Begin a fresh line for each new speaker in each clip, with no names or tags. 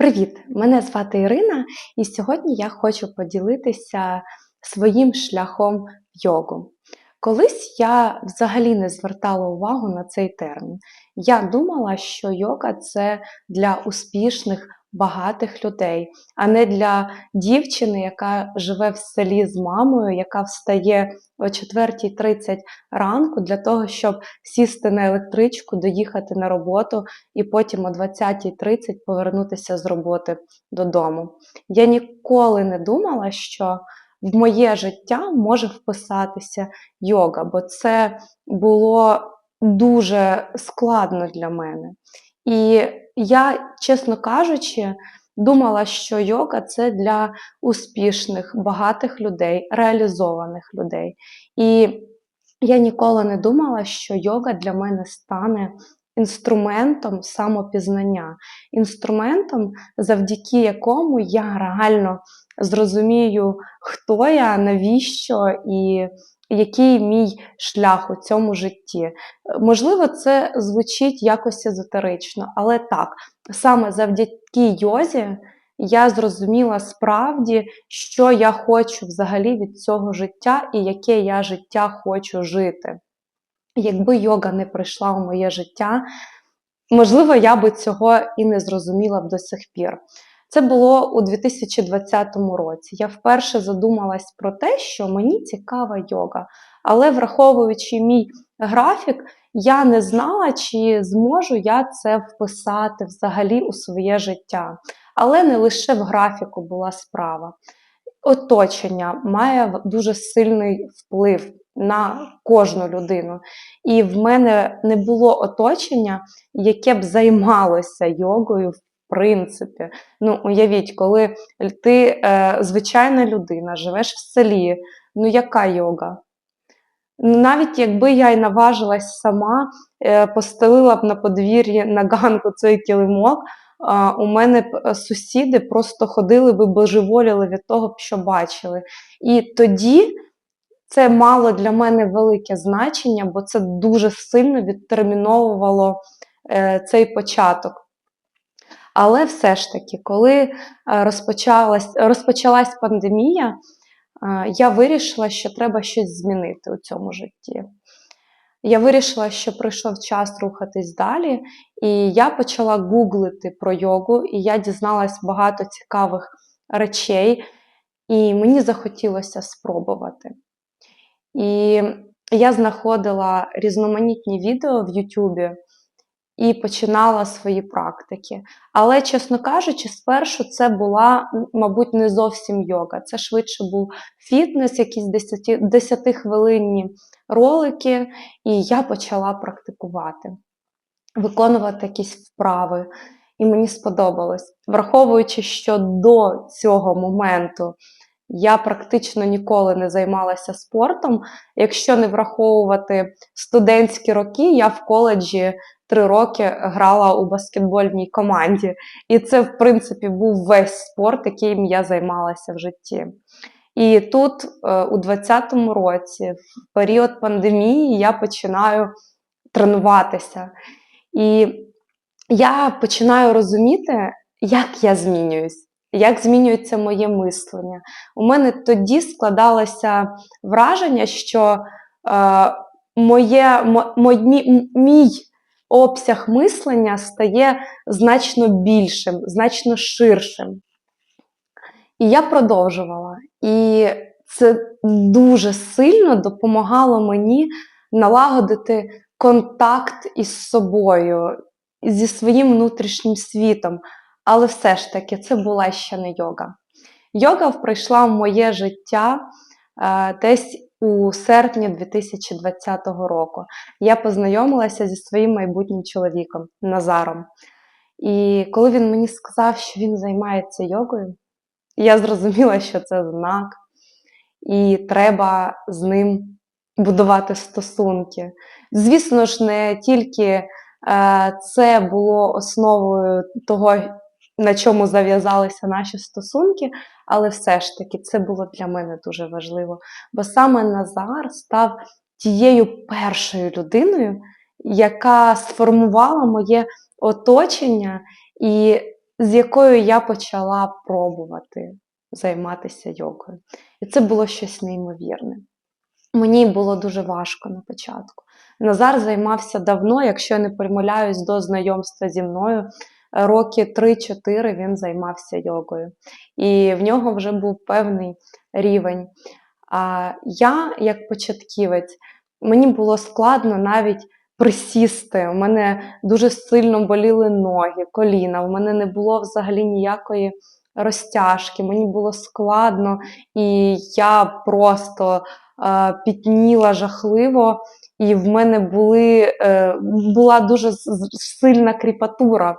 Привіт! Мене звати Ірина, і сьогодні я хочу поділитися своїм шляхом в йогу. Колись я взагалі не звертала увагу на цей термін. Я думала, що йога це для успішних, багатих людей, а не для дівчини, яка живе в селі з мамою, яка встає о 4.30 ранку для того, щоб сісти на електричку, доїхати на роботу і потім о 20.30 повернутися з роботи додому. Я ніколи не думала, що в моє життя може вписатися йога, бо це було дуже складно для мене. І я, чесно кажучи, думала, що йога це для успішних, багатих людей, реалізованих людей. І я ніколи не думала, що йога для мене стане інструментом самопізнання, інструментом, завдяки якому я реально зрозумію, хто я, навіщо і який мій шлях у цьому житті. Можливо, це звучить якось езотерично, але так, саме завдяки йозі я зрозуміла справді, що я хочу взагалі від цього життя і яке я життя хочу жити. Якби йога не прийшла у моє життя, можливо, я би цього і не зрозуміла б до сих пір. Це було у 2020 році. Я вперше задумалась про те, що мені цікава йога. Але враховуючи мій графік, я не знала, чи зможу я це вписати взагалі у своє життя. Але не лише в графіку була справа. Оточення має дуже сильний вплив на кожну людину. І в мене не було оточення, яке б займалося йогою. В принципі, ну уявіть, коли ти е, звичайна людина, живеш в селі, ну яка йога? Навіть якби я й наважилась сама, е, постелила б на подвір'ї на ганку цей килимок, е, у мене б е, сусіди просто ходили би божеволіли від того, що бачили. І тоді це мало для мене велике значення, бо це дуже сильно відтерміновувало е, цей початок. Але все ж таки, коли е, розпочалась, розпочалась пандемія, е, я вирішила, що треба щось змінити у цьому житті. Я вирішила, що прийшов час рухатись далі, і я почала гуглити про йогу, і я дізналась багато цікавих речей, і мені захотілося спробувати. І я знаходила різноманітні відео в Ютубі і починала свої практики. Але, чесно кажучи, спершу це була, мабуть, не зовсім йога. Це швидше був фітнес, якісь 10-хвилинні ролики, і я почала практикувати, виконувати якісь вправи. І мені сподобалось, враховуючи, що до цього моменту я практично ніколи не займалася спортом. Якщо не враховувати студентські роки, я в коледжі три роки грала у баскетбольній команді. І це, в принципі, був весь спорт, яким я займалася в житті. І тут, е, у 2020 році, в період пандемії, я починаю тренуватися. І я починаю розуміти, як я змінююсь як змінюється моє мислення. У мене тоді складалося враження, що е, моє, мій, мій обсяг мислення стає значно більшим, значно ширшим. І я продовжувала. І це дуже сильно допомагало мені налагодити контакт із собою, зі своїм внутрішнім світом. Але все ж таки, це була ще не йога. Йога прийшла в моє життя е, десь у серпні 2020 року. Я познайомилася зі своїм майбутнім чоловіком Назаром. І коли він мені сказав, що він займається йогою, я зрозуміла, що це знак, і треба з ним будувати стосунки. Звісно ж, не тільки е, це було основою того, на чому зав'язалися наші стосунки, але все ж таки це було для мене дуже важливо. Бо саме Назар став тією першою людиною, яка сформувала моє оточення і з якою я почала пробувати займатися йогою. І це було щось неймовірне. Мені було дуже важко на початку. Назар займався давно, якщо я не помиляюсь, до знайомства зі мною. Роки 3-4 він займався йогою. І в нього вже був певний рівень. А я, як початківець, мені було складно навіть присісти. У мене дуже сильно боліли ноги, коліна. У мене не було взагалі ніякої розтяжки. Мені було складно, і я просто е, пітніла жахливо, і в мене були, е, була дуже сильна кріпатура.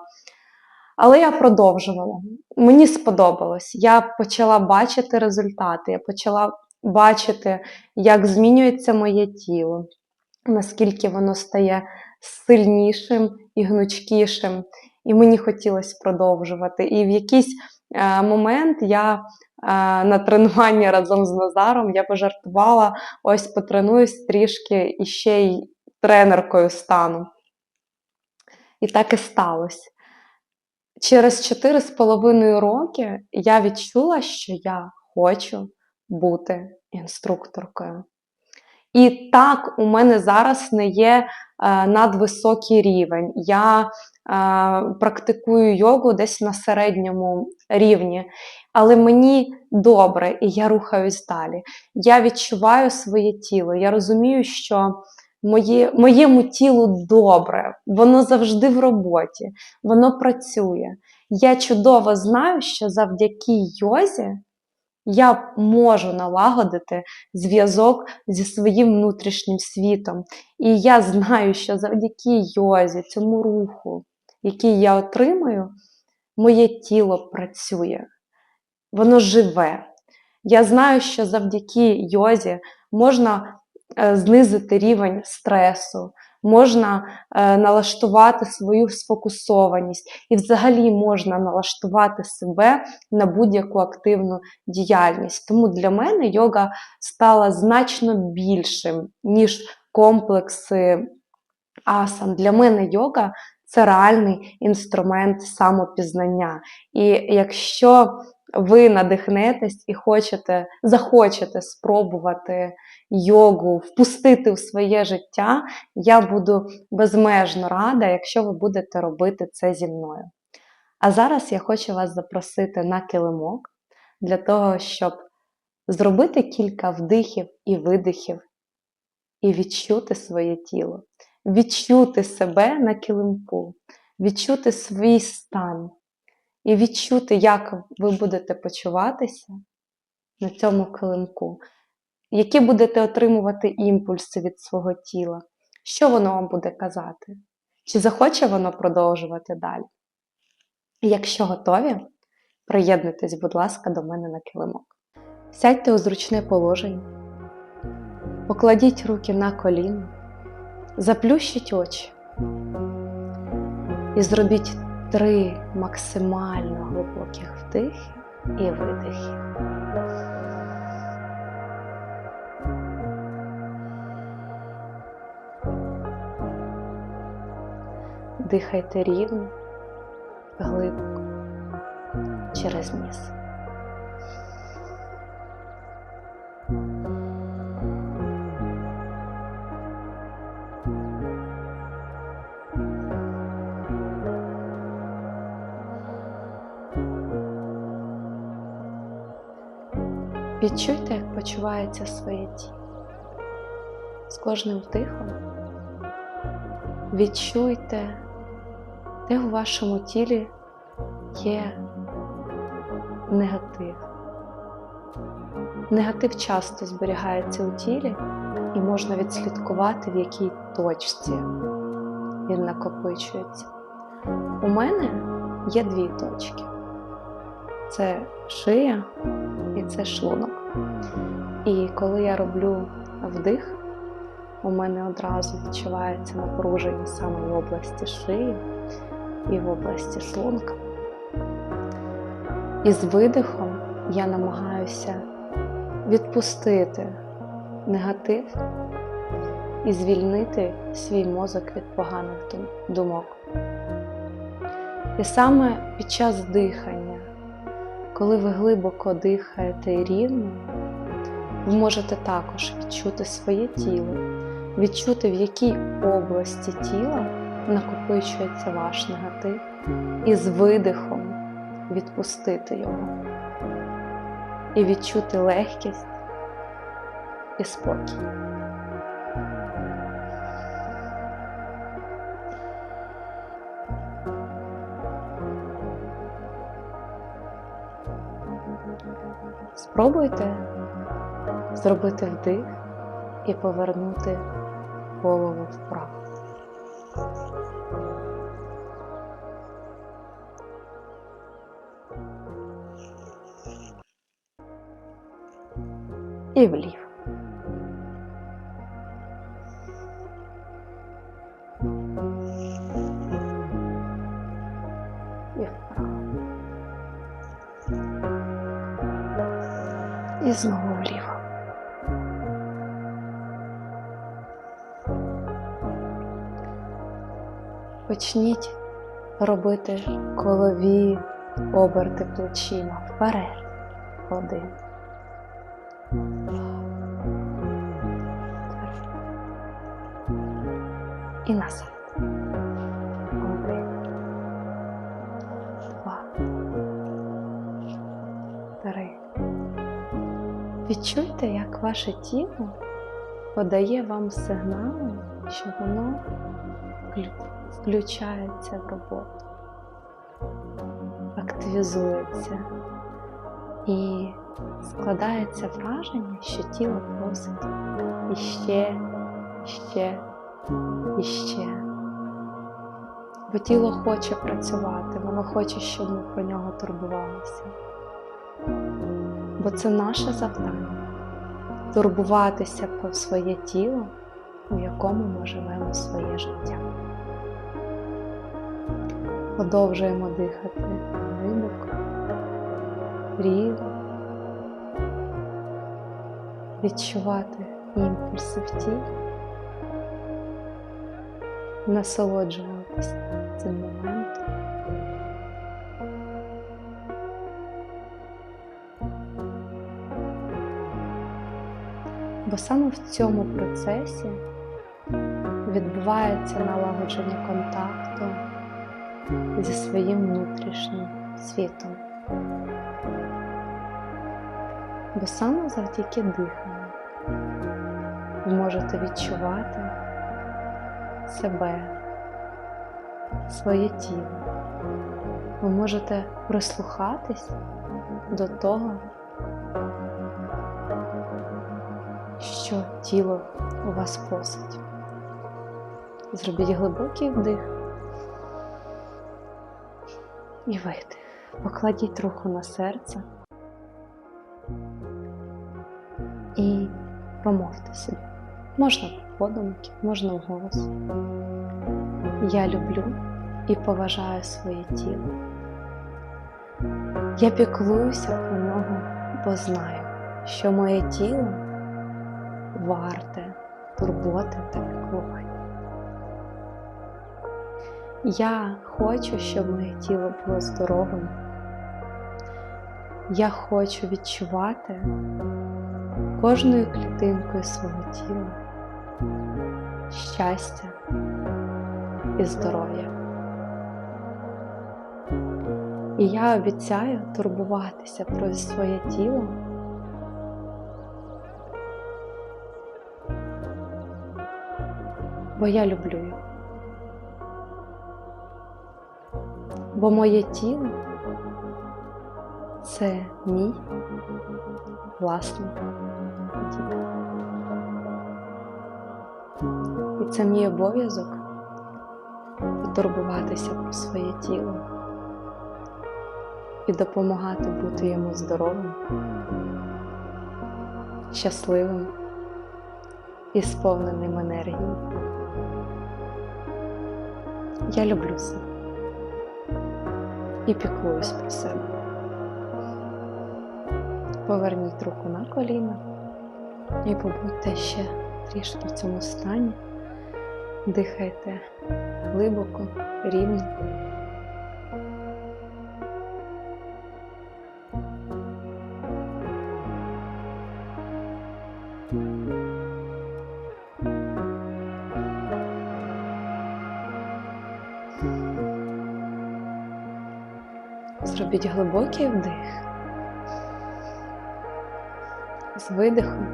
Але я продовжувала. Мені сподобалось. Я почала бачити результати, я почала бачити, як змінюється моє тіло, наскільки воно стає сильнішим і гнучкішим. І мені хотілося продовжувати. І в якийсь е, момент я е, на тренуванні разом з Назаром я пожартувала, ось потренуюсь трішки і ще й тренеркою стану. І так і сталося. Через 4,5 роки я відчула, що я хочу бути інструкторкою. І так, у мене зараз не є е, надвисокий рівень. Я е, практикую йогу десь на середньому рівні, але мені добре і я рухаюсь далі. Я відчуваю своє тіло. Я розумію, що моє, моєму тілу добре, воно завжди в роботі, воно працює. Я чудово знаю, що завдяки йозі я можу налагодити зв'язок зі своїм внутрішнім світом. І я знаю, що завдяки йозі, цьому руху, який я отримую, моє тіло працює, воно живе. Я знаю, що завдяки йозі можна знизити рівень стресу, можна е, налаштувати свою сфокусованість, і взагалі можна налаштувати себе на будь-яку активну діяльність. Тому для мене йога стала значно більшим, ніж комплекси асан. Для мене йога це реальний інструмент самопізнання. І якщо ви надихнетесь і хочете, захочете спробувати йогу, впустити в своє життя, я буду безмежно рада, якщо ви будете робити це зі мною. А зараз я хочу вас запросити на килимок для того, щоб зробити кілька вдихів і видихів, і відчути своє тіло, відчути себе на килимку, відчути свій стан і відчути, як ви будете почуватися на цьому килимку, які будете отримувати імпульси від свого тіла, що воно вам буде казати? Чи захоче воно продовжувати далі? Якщо готові, приєднуйтесь, будь ласка, до мене на килимок. Сядьте у зручне положення, покладіть руки на коліно, заплющіть очі і зробіть три максимально глибоких вдихи і видихи. Дихайте рівно, глибоко через ніс. Відчуйте, як почувається своє тіло. З кожним вдихом відчуйте, де у вашому тілі є негатив. Негатив часто зберігається у тілі і можна відслідкувати, в якій точці він накопичується. У мене є дві точки: це шия і це шлунок. І коли я роблю вдих, у мене одразу відчувається напруження саме в області шиї і в області шлунка. І з видихом я намагаюся відпустити негатив і звільнити свій мозок від поганих думок. І саме під час дихання, коли ви глибоко дихаєте і рівно, ви можете також відчути своє тіло, відчути, в якій області тіла накопичується ваш негатив, і з видихом відпустити його, і відчути легкість і спокій. Спробуйте зробити вдих і повернути голову вправо. І вліво. І. І знову вліво. Почніть робити колові оберти плечима вперед. Один. І назад. Один. Два. Три. Відчуйте, як ваше тіло подає вам сигнали, що воно включається в роботу, активізується і складається враження, що тіло просить іще, іще, іще. Бо тіло хоче працювати, воно хоче, щоб ми про нього турбувалися. Бо це наше завдання турбуватися про своє тіло, у якому ми живемо своє життя. Продовжуємо дихати глибоко, рівно, відчувати імпульси в тілі, насолоджуватися цим моментом. Бо саме в цьому процесі відбувається налагодження контакту зі своїм внутрішнім світом. Бо саме завдяки диханню ви можете відчувати себе, своє тіло. Ви можете прислухатись до того, що тіло у вас просить. Зробіть глибокий вдих і видих. Покладіть руку на серце і промовте собі. Можна подумки, можна вголос. Я люблю і поважаю своє тіло. Я піклуюся про нього, бо знаю, що моє тіло варте турботи та піклування. Я хочу, щоб моє тіло було здоровим. Я хочу відчувати кожною клітинкою свого тіла щастя і здоров'я. І я обіцяю турбуватися про своє тіло. Бо я люблю його. Бо моє тіло це мій власний дім. І це мій обов'язок потурбуватися про своє тіло і допомагати бути йому здоровим, щасливим і сповненим енергії. Я люблю себе і піклуюсь про себе. Поверніть руку на коліна і побудьте ще трішки в цьому стані. Дихайте глибоко, рівно. Зробіть глибокий вдих. З видихом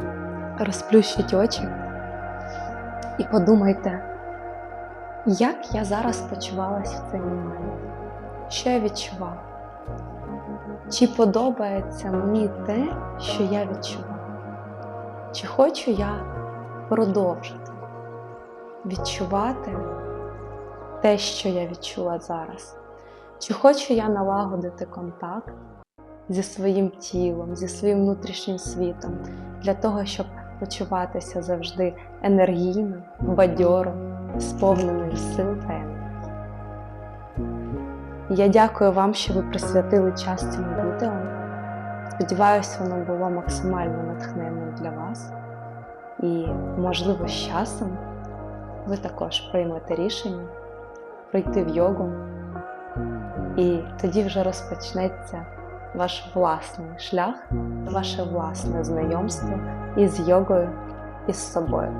розплющіть очі і подумайте, як я зараз почувалась в цей момент, що я відчувала. Чи подобається мені те, що я відчуваю? Чи хочу я продовжити відчувати те, що я відчула зараз? Чи хочу я налагодити контакт зі своїм тілом, зі своїм внутрішнім світом для того, щоб почуватися завжди енергійно, бадьоро, сповненою сил та енергії? Я дякую вам, що ви присвятили час цьому відео. Сподіваюсь, воно було максимально натхненним для вас. І, можливо, з часом ви також приймете рішення прийти в йогу, і тоді вже розпочнеться ваш власний шлях, ваше власне знайомство із йогою і з собою.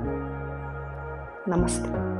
Намасте!